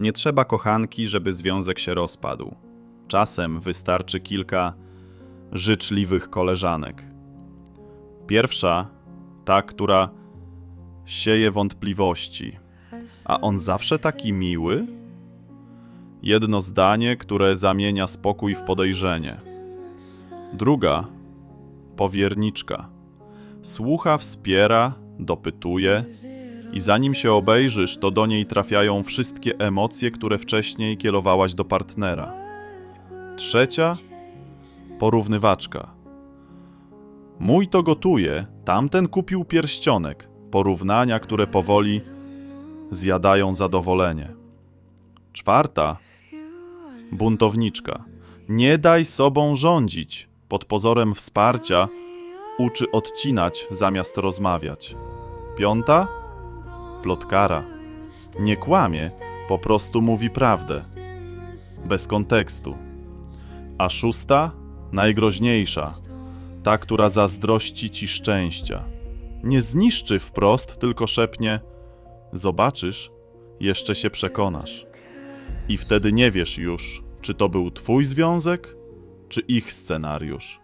Nie trzeba kochanki, żeby związek się rozpadł. Czasem wystarczy kilka życzliwych koleżanek. Pierwsza, ta, która sieje wątpliwości. A on zawsze taki miły? Jedno zdanie, które zamienia spokój w podejrzenie. Druga, powierniczka. Słucha, wspiera, dopytuje i zanim się obejrzysz, to do niej trafiają wszystkie emocje, które wcześniej kierowałaś do partnera. Trzecia, porównywaczka. Mój to gotuje, tamten kupił pierścionek. Porównania, które powoli zjadają zadowolenie. Czwarta, buntowniczka. Nie daj sobą rządzić. Pod pozorem wsparcia uczy odcinać zamiast rozmawiać. Piąta, plotkara. Nie kłamie, po prostu mówi prawdę. Bez kontekstu. A szósta, najgroźniejsza. Ta, która zazdrości ci szczęścia. Nie zniszczy wprost, tylko szepnie: Zobaczysz, jeszcze się przekonasz. I wtedy nie wiesz już, czy to był twój związek, czy ich scenariusz.